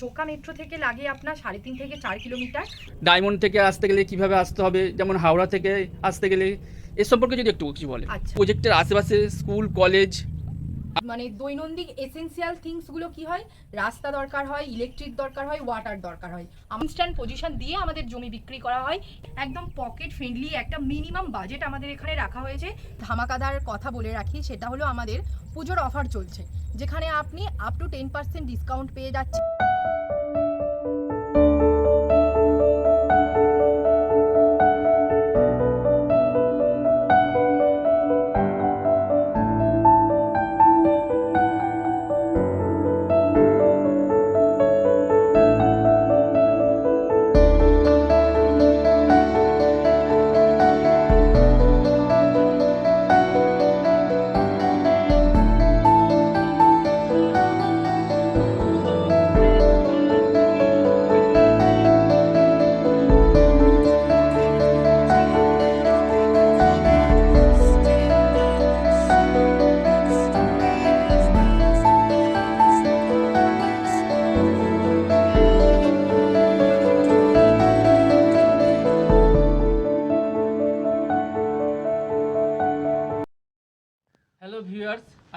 Joka metro থেকে লাগে আপনার সাড়ে তিন থেকে চার কিলোমিটার। ডায়মন্ড থেকে আসতে গেলে কীভাবে আসতে হবে? যেমন হাওড়া থেকে আসতে গেলে এ সম্পর্কে যদি একটু কিছু বলে আচ্ছা। প্রজেক্টের আশেপাশে স্কুল কলেজ মানে দৈনন্দিন এসেন্সিয়াল থিংসগুলো কি হয়? রাস্তা দরকার হয় ইলেকট্রিক দরকার হয় ওয়াটার দরকার হয়। ইনস্ট্যান্ট পজিশন দিয়ে আমাদের জমি বিক্রি করা হয়। একদম পকেট ফ্রেন্ডলি একটা মিনিমাম বাজেট আমাদের এখানে রাখা হয়েছে। ধামাকাদার কথা বলে রাখি সেটা হলো আমাদের পুজোর অফার চলছে। যেখানে আপনি up to ten percent discount পেয়ে যাচ্ছেন।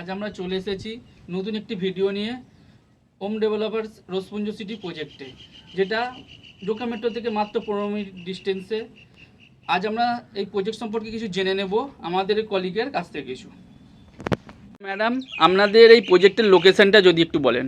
আজ আমরা চলে এসেছি নতুন একটি ভিডিও নিয়ে হোম ডেভেলপার্স রসপুঞ্জ সিটি প্রজেক্টে যেটা ঢোকা মেট্রো থেকে মাত্র পনেরো মিনিট ডিস্টেন্সে আজ আমরা এই প্রজেক্ট সম্পর্কে কিছু জেনে নেব আমাদের কলিগের কাছ থেকে কিছু। ম্যাডাম আপনাদের এই প্রজেক্টের লোকেশনটা যদি একটু বলেন।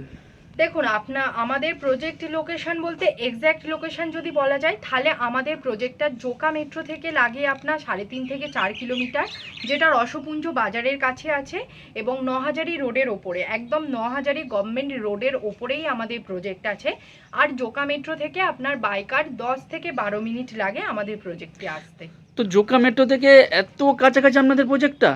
দেখুন আপনা আমাদের প্রজেক্ট লোকেশন বলতে এক্স্যাক্ট লোকেশন যদি বলা যায় তাহলে আমাদের প্রজেক্টটা জোকা মেট্রো থেকে লাগে আপনার সাড়ে তিন থেকে চার কিলোমিটার যেটা রসপুঞ্জ বাজারের কাছে আছে এবং নহাজারি রোডের ওপরে একদম নহাজারি গভর্নমেন্ট রোডের ওপরেই আমাদের প্রজেক্ট আছে। আর জোকা মেট্রো থেকে আপনার বাইকার দশ থেকে বারো মিনিট লাগে আমাদের প্রজেক্টে আসতে। তো জোকা মেট্রো থেকে এত কাছাকাছি আপনাদের প্রজেক্টটা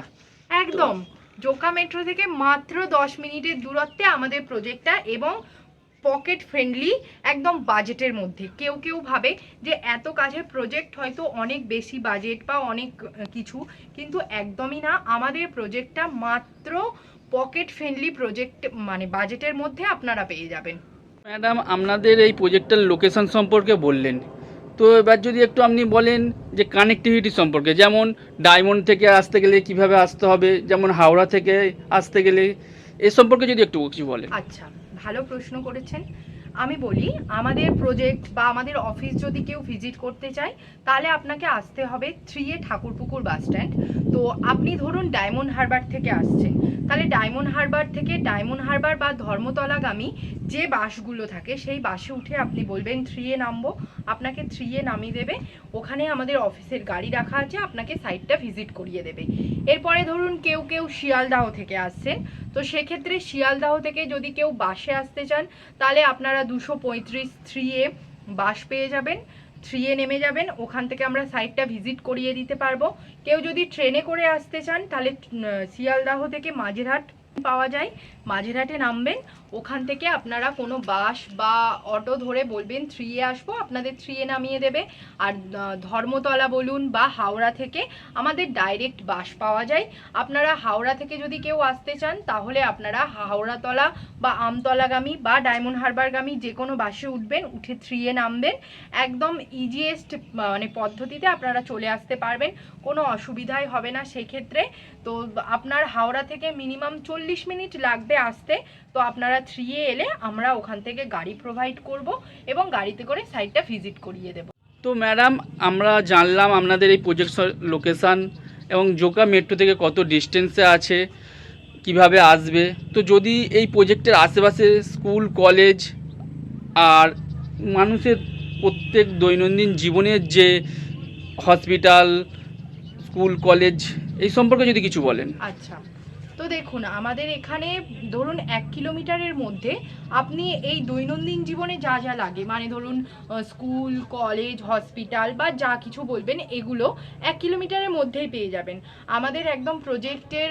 একদম। জোকা মেট্রো থেকে মাত্র দশ মিনিটের দূরত্বে আমাদের প্রজেক্টটা এবং পকেট ফ্রেন্ডলি একদম বাজেটের মধ্যে। কেউ কেউ ভাবে যে এত কাজের প্রজেক্ট হয়তো অনেক বেশি বাজেট বা অনেক কিছু, কিন্তু একদমই না। আমাদের প্রজেক্টটা মাত্র পকেট ফ্রেন্ডলি প্রজেক্ট মানে বাজেটের মধ্যে আপনারা পেয়ে যাবেন। ম্যাডাম, আপনাদের এই প্রজেক্টের লোকেশন সম্পর্কে বললেন। তো এবার যদি একটু আপনি বলেন যে কানেক্টিভিটি সম্পর্কে, যেমন ডায়মন্ড থেকে আসতে গেলে কীভাবে আসতে হবে, যেমন হাওড়া থেকে আসতে গেলে, এ সম্পর্কে যদি একটু কিছু বলেন। আচ্ছা ভালো প্রশ্ন করেছেন। আমি বলি, আমাদের প্রজেক্ট বা আমাদের অফিস যদি কেউ ভিজিট করতে চায়, তাহলে আপনাকে আসতে হবে three A Thakurpukur bus stand তো আপনি ধরুন ডায়মন্ড হারবার থেকে আসছেন, তাহলে ডায়মন্ড হারবার থেকে ডায়মন্ড হারবার বা ধর্মতলাগামী যে বাসগুলো থাকে, সেই বাসে উঠে আপনি বলবেন থ্রি এ নামবো, আপনাকে থ্রি এ নামিয়ে দেবে। ওখানে আমাদের অফিসের গাড়ি রাখা আছে, আপনাকে সাইটটা ভিজিট করিয়ে দেবে। এরপরে ধরুন কেউ কেউ শিয়ালদাহ থেকে আসছেন, তো সেক্ষেত্রে শিয়ালদাহ থেকে যদি কেউ বাসে আসতে চান, তাহলে আপনারা দুশো পঁয়ত্রিশ থ্রি এ বাস পেয়ে যাবেন। থ্রি এ নেমে যাবেন। ওখান থেকে আমরা সাইটটা ভিজিট করিয়ে দিতে পারব। কেউ যদি ট্রেনে করে আসতে চান, তাহলে শিয়ালদাহ থেকে মাঝেরহাট পাওয়া যায়। মাঝেরহাটে নামবেন। ওখান থেকে আপনারা কোনো বাস বা অটো ধরে বলবেন থ্রি এ আসব, আপনাদের থ্রি এ নামিয়ে দেবে। আর ধর্মতলা বলুন বা হাওড়া থেকে আমাদের ডাইরেক্ট বাস পাওয়া যায়। আপনারা হাওড়া থেকে যদি কেউ আসতে চান, তাহলে আপনারা হাওড়াতলা বা আমতলাগামী বা ডায়মন্ড হারবারগামী যে কোনো বাসে উঠবেন, উঠে থ্রি এ নামবেন। একদম ইজিয়েস্ট মানে পদ্ধতিতে আপনারা চলে আসতে পারবেন। কোনো অসুবিধাই হবে না সেক্ষেত্রে। তো আপনার হাওড়া থেকে মিনিমাম চল্লিশ মিনিট লাগবে আসতে। তো আপনারা থ্রি এ এলে আমরা ওখান থেকে গাড়ি প্রোভাইড করব এবং গাড়িতে করে সাইটটা ভিজিট করিয়ে দেবো। তো ম্যাডাম আমরা জানলাম আপনাদের এই প্রজেক্ট লোকেশান এবং জোকা মেট্রো থেকে কত ডিস্টেন্সে আছে কীভাবে আসবে? তো যদি এই প্রজেক্টের আশেপাশে স্কুল কলেজ আর মানুষের প্রত্যেক দৈনন্দিন জীবনের যে হসপিটাল স্কুল কলেজ এই সম্পর্কে যদি কিছু বলেন। আচ্ছা। দেখুন, আমাদের এখানে ধরুন এক কিলোমিটারের মধ্যে আপনি এই দৈনন্দিন জীবনে যা যা লাগে মানে ধরুন স্কুল, কলেজ, হসপিটাল বা যা কিছু বলবেন, এগুলো এক কিলোমিটারের মধ্যেই পেয়ে যাবেন। আমাদের একদম প্রজেক্টের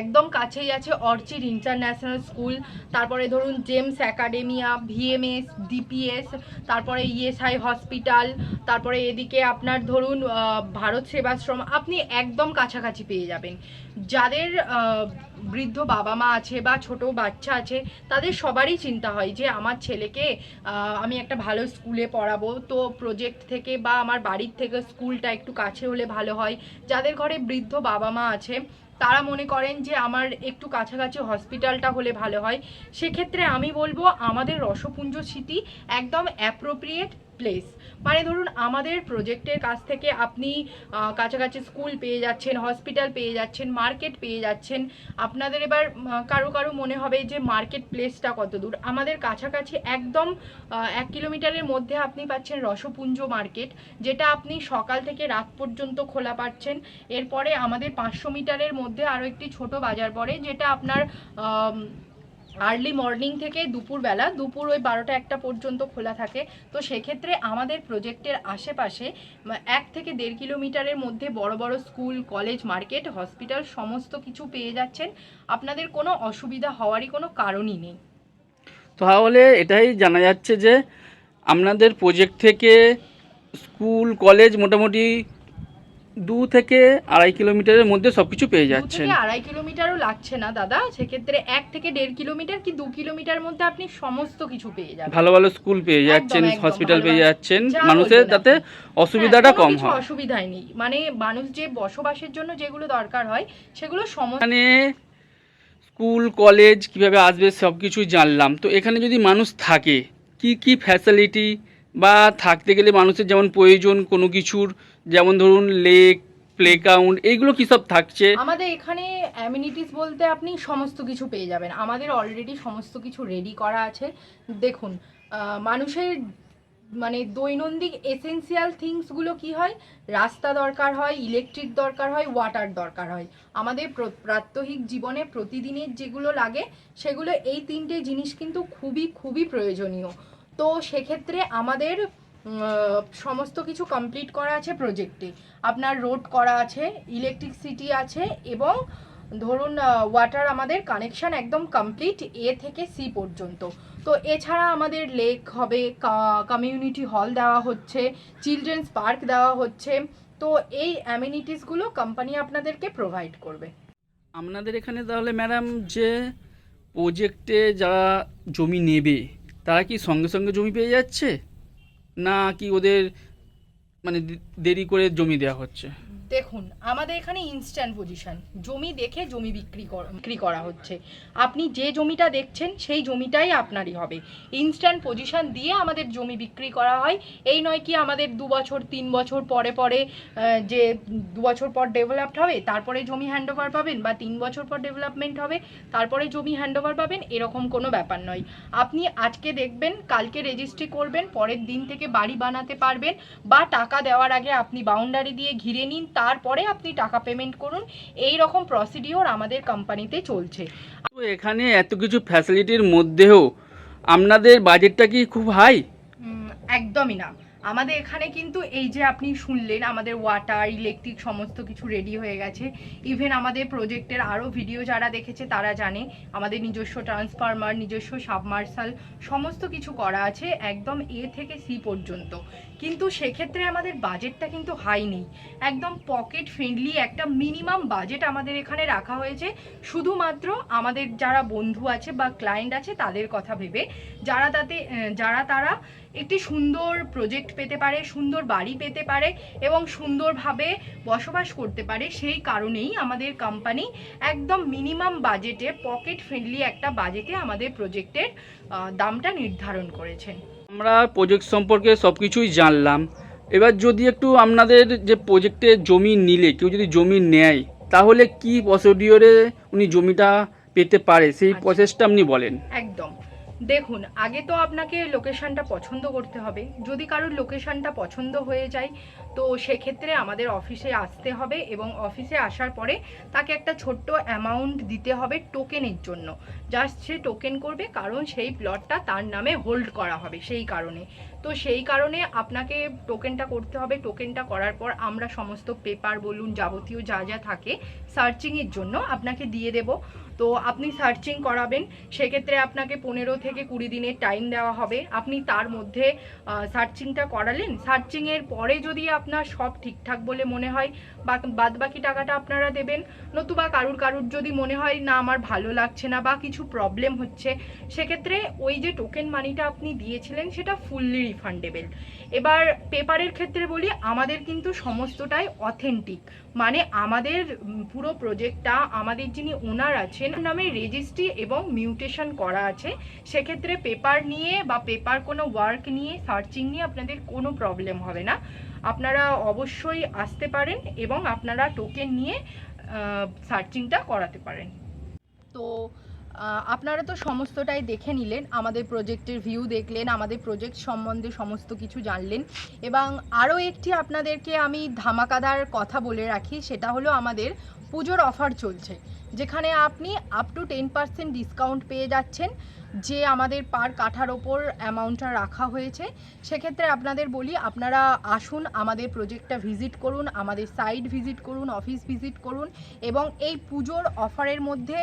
একদম কাছেই আছে অর্চিড ইন্টারন্যাশনাল স্কুল, তারপরে ধরুন জেমস একাডেমিয়া, ভিএমএস, ডিপিএস, তারপরে ইএসআই হসপিটাল, তারপরে এদিকে আপনার ধরুন ভারত সেবাশ্রম, আপনি একদম কাছাকাছি পেয়ে যাবেন। যাদের বৃদ্ধ বাবা মা আছে বা ছোট বাচ্চা আছে, তাদের সবারই চিন্তা হয় যে আমার ছেলেকে আমি একটা ভালো স্কুলে পড়াবো, তো প্রজেক্ট থেকে বা আমার বাড়ির থেকে স্কুলটা একটু কাছে হলে ভালো হয়। যাদের ঘরে বৃদ্ধ বাবা মা আছে তারা মনে করেন যে আমার একটু কাছাকাছি হসপিটালটা হলে ভালো হয়। সেক্ষেত্রে আমি বলব আমাদের রসপুঞ্জ স্মৃতি একদম অ্যাপ্রোপ্রিয়েট প্লেস মানে ধরুন আমাদের প্রজেক্টের কাছ থেকে আপনি কাছাকাছি স্কুল পেয়ে যাচ্ছেন হসপিটাল পেয়ে যাচ্ছেন মার্কেট পেয়ে যাচ্ছেন, আপনাদের এবার কারও কারও মনে হবে যে মার্কেট প্লেসটা কত দূর। আমাদের কাছাকাছি একদম এক কিলোমিটারের মধ্যে আপনি পাচ্ছেন রসপুঞ্জ মার্কেট যেটা আপনি সকাল থেকে রাত পর্যন্ত খোলা পাচ্ছেন। এরপরে আমাদের পাঁচশো মিটারের মধ্যে আরও একটি ছোট বাজার পড়ে, যেটা আপনার আর্লি মর্নিং থেকে দুপুরবেলা, দুপুর ওই বারোটা একটা পর্যন্ত খোলা থাকে। তো সেক্ষেত্রে আমাদের প্রজেক্টের আশেপাশে এক থেকে দেড় কিলোমিটারের মধ্যে বড় বড় স্কুল কলেজ মার্কেট হসপিটাল সমস্ত কিছু পেয়ে যাচ্ছেন। আপনাদের কোনো অসুবিধা হওয়ারই কোনো কারণই নেই। তাহলে এটাই জানা যাচ্ছে যে আপনাদের প্রজেক্ট থেকে স্কুল কলেজ মোটামুটি দু থেকে আড়াই কিলোমিটারের মধ্যে সবকিছু পেয়ে দু যাচ্ছেন। আড়াই কিলোমিটারও লাগছে না দাদা। সেক্ষেত্রে এক থেকে দেড় কিলোমিটার কি দু কিলোমিটার মধ্যে আপনি সমস্ত কিছু পেয়ে যাবেন। ভালো ভালো স্কুল পেয়ে যাচ্ছেন হসপিটাল পেয়ে যাচ্ছেন। মানুষের বলবেন তাতে অসুবিধাটা হ্যাঁ, কম হয়। অসুবিধাই নেই। মানে মানুষ যে বসবাসের জন্য যেগুলো দরকার হয় সেগুলো এখানে স্কুল কলেজ কীভাবে আসবে সব কিছুই জানলাম। তো এখানে যদি মানুষ থাকে কি কি ফ্যাসিলিটি বা থাকতে গেলে মানুষের যেমন প্রয়োজন কোনো কিছুর, যেমন ধরুন লেক প্লে গ্রাউন্ড এইগুলো কী সব থাকছে? আমাদের এখানে অ্যামিনিটিস বলতে আপনি সমস্ত কিছু পেয়ে যাবেন। আমাদের অলরেডি সমস্ত কিছু রেডি করা আছে। দেখুন মানুষের মানে দৈনন্দিন এসেন্সিয়াল থিংসগুলো কি হয়? রাস্তা দরকার হয় ইলেকট্রিক দরকার হয় ওয়াটার দরকার হয়। আমাদের প্র- প্রাত্যহিক জীবনে প্রতিদিনের যেগুলো লাগে, সেগুলো এই তিনটে জিনিস কিন্তু খুবই খুবই প্রয়োজনীয়। তো সেক্ষেত্রে আমাদের সমস্ত কিছু কমপ্লিট করা আছে প্রজেক্টে আপনার রোড করা আছে ইলেকট্রিসিটি আছে এবং ধরুন ওয়াটার আমাদের কানেকশান একদম কমপ্লিট এ থেকে সি পর্যন্ত। তো এছাড়া আমাদের লেক হবে কমিউনিটি হল দেওয়া হচ্ছে চিলড্রেন্স পার্ক দেওয়া হচ্ছে। তো এই অ্যামিনিটিসগুলো কোম্পানি আপনাদেরকে প্রোভাইড করবে। আপনাদের এখানে তাহলে ম্যাডাম যে প্রজেক্টে যারা জমি নেবে তারা কি সঙ্গে সঙ্গে জমি পেয়ে যাচ্ছে? না কি ওদের মানে দেরি করে জমি দেওয়া হচ্ছে? দেখুন, আমাদের এখানে ইনস্ট্যান্ট পজিশন জমি দেখে জমি বিক্রি কর- বিক্রি করা হচ্ছে। আপনি যে জমিটা দেখছেন, সেই জমিটাই আপনারই হবে। ইনস্ট্যান্ট পজিশন দিয়ে আমাদের জমি বিক্রি করা হয়। এই নয় কি আমাদের দু বছর, তিন বছর পরে পরে যে দু বছর পর ডেভেলপড হবে, তারপরে জমি হ্যান্ডওভার পাবেন বা তিন বছর পর ডেভেলপমেন্ট হবে, তারপরে জমি হ্যান্ডওভার পাবেন, এরকম কোনো ব্যাপার নয়। আপনি আজকে দেখবেন, কালকে রেজিস্ট্রি করবেন, পরের দিন থেকে বাড়ি বানাতে পারবেন, বা টাকা দেওয়ার আগে আপনি বাউন্ডারি দিয়ে ঘিরে নিন তারপরে আপনি টাকা পেমেন্ট করুন। এই রকম প্রসিডিওর আমাদের কোম্পানিতে চলছে। তো এখানে এত কিছু ফ্যাসিলিটির মধ্যেও আপনাদের বাজেটটা কি খুব হাই একদমই না। আমাদের এখানে কিন্তু এই যে আপনি শুনলেন, আমাদের ওয়াটার ইলেকট্রিক সমস্ত কিছু রেডি হয়ে গেছে। ইভেন আমাদের প্রজেক্টের আরও ভিডিও যারা দেখেছে তারা জানে, আমাদের নিজস্ব ট্রান্সফরমার নিজস্ব সাবমার্সাল সমস্ত কিছু করা আছে একদম এ থেকে সি পর্যন্ত। কিন্তু সেক্ষেত্রে আমাদের বাজেটটা কিন্তু হাই নেই। একদম পকেট ফ্রেন্ডলি একটা মিনিমাম বাজেট আমাদের এখানে রাখা হয়েছে। শুধুমাত্র আমাদের যারা বন্ধু আছে বা ক্লায়েন্ট আছে তাদের কথা ভেবে, যারা তাতে, যারা তারা একটি সুন্দর প্রজেক্ট পেতে পারে সুন্দর বাড়ি পেতে পারে এবং সুন্দরভাবে বসবাস করতে পারে। সেই কারণেই আমাদের কোম্পানি একদম মিনিমাম বাজেটে পকেট ফ্রেন্ডলি একটা বাজেটে আমাদের প্রজেক্টের দামটা নির্ধারণ করেছেন আমরা প্রজেক্ট সম্পর্কে সব কিছুই জানলাম। এবার যদি একটু আপনাদের যে প্রজেক্টে জমি নিলে কেউ যদি জমি নেয় তাহলে কি প্রসিডিওরে উনি জমিটা পেতে পারে? সেই আচ্ছা। প্রসেসটা আপনি বলেন। একদম। দেখুন, আগে তো আপনাকে লোকেশনটা পছন্দ করতে হবে। যদি কারোর লোকেশনটা পছন্দ হয়ে যায়, তো সেক্ষেত্রে আমাদের অফিসে আসতে হবে এবং অফিসে আসার পরে তাকে একটা ছোট্ট অ্যামাউন্ট দিতে হবে টোকেনের জন্য। জাস্ট সে টোকেন করবে, কারণ সেই প্লটটা তার নামে হোল্ড করা হবে সেই কারণে। তো সেই কারণে আপনাকে টোকেনটা করতে হবে। টোকেনটা করার পর আমরা সমস্ত পেপার বলুন, যাবতীয় যা যা থাকে সার্চিংয়ের জন্য আপনাকে দিয়ে দেব। তো আপনি সার্চিং করাবেন, সেক্ষেত্রে আপনাকে পনেরো থেকে কুড়ি দিনের টাইম দেওয়া হবে। আপনি তার মধ্যে সার্চিংটা করালেন। সার্চিংয়ের পরে যদি আপনার সব ঠিকঠাক বলে মনে হয়, বা বাদ বাকি টাকাটা আপনারা দেবেন, নতুবা কারুর কারুর যদি মনে হয়, না, আমার ভালো লাগছে না, বা কিছু প্রবলেম হচ্ছে, সেক্ষেত্রে ওই যে টোকেন মানিটা আপনি দিয়েছিলেন, সেটা ফুললি রিফান্ডেবল এবার পেপারের ক্ষেত্রে বলি, আমাদের কিন্তু সমস্তটাই অথেন্টিক মানে আমাদের পুরো প্রজেক্টটা আমাদের যিনি ওনার আছেন ওনার নামে রেজিস্ট্রি এবং মিউটেশন করা আছে। সেক্ষেত্রে পেপার নিয়ে বা পেপার কোনো ওয়ার্ক নিয়ে সার্চিং নিয়ে আপনাদের কোনো প্রবলেম হবে না। আপনারা অবশ্যই আসতে পারেন এবং আপনারা টোকেন নিয়ে সার্চিংটা করাতে পারেন। তো আপনারা তো সমস্তটাই দেখে নিলেন, আমাদের প্রজেক্টের ভিউ দেখলেন, আমাদের প্রজেক্ট সম্বন্ধে সমস্ত কিছু জানলেন এবং আরও একটি আপনাদেরকে আমি ধামাকাদার কথা বলে রাখি, সেটা হলো আমাদের পুজোর অফার চলছে। যেখানে আপনি up to ten percent discount পেয়ে যাচ্ছেন, যে আমাদের পার কাঠার ওপর অ্যামাউন্টটা রাখা হয়েছে। সেক্ষেত্রে আপনাদের বলি, আপনারা আসুন, আমাদের প্রজেক্টটা ভিজিট করুন, আমাদের সাইট ভিজিট করুন অফিস ভিজিট করুন এবং এই পুজোর অফারের মধ্যে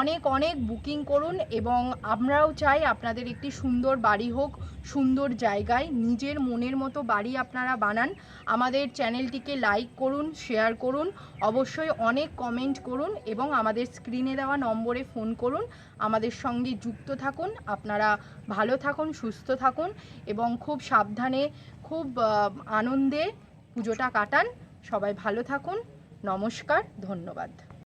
অনেক অনেক বুকিং করুন এবং আমরাও চাই আপনাদের একটি সুন্দর বাড়ি হোক, সুন্দর জায়গায় নিজের মনের মতো বাড়ি আপনারা বানান। আমাদের চ্যানেলটিকে লাইক করুন শেয়ার করুন, অবশ্যই অনেক কমেন্ট করুন এবং আমাদের স্ক্রিনে দেওয়া নম্বরে ফোন করুন। আমাদের সঙ্গে যুক্ত থাকুন। আপনারা ভালো থাকুন, সুস্থ থাকুন এবং খুব সাবধানে, খুব আনন্দে পুজোটা কাটান। সবাই ভালো থাকুন। নমস্কার, ধন্যবাদ।